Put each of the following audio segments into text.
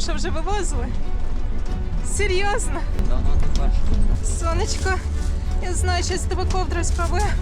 що вже вивозили. Серйозно? Сонечко, я знаю, що з тебе ковдра спробує.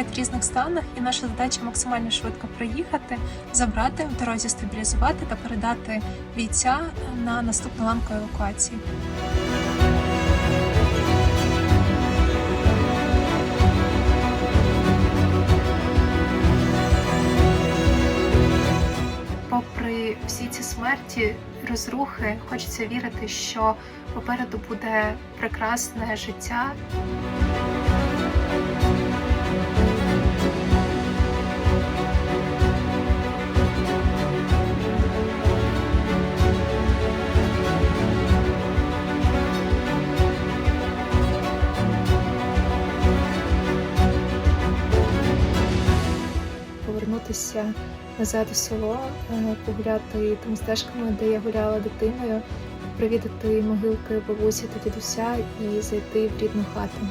Бувають в різних станах, і наша задача максимально швидко приїхати, забрати в дорозі, стабілізувати та передати бійця на наступну ланку евакуації. Попри всі ці смерті, розрухи, хочеться вірити, що попереду буде прекрасне життя повернутися назад у село, е, погуляти тими стежками, де я гуляла дитиною, привідати могилки бабусі та дідуся і зайти в рідну хату.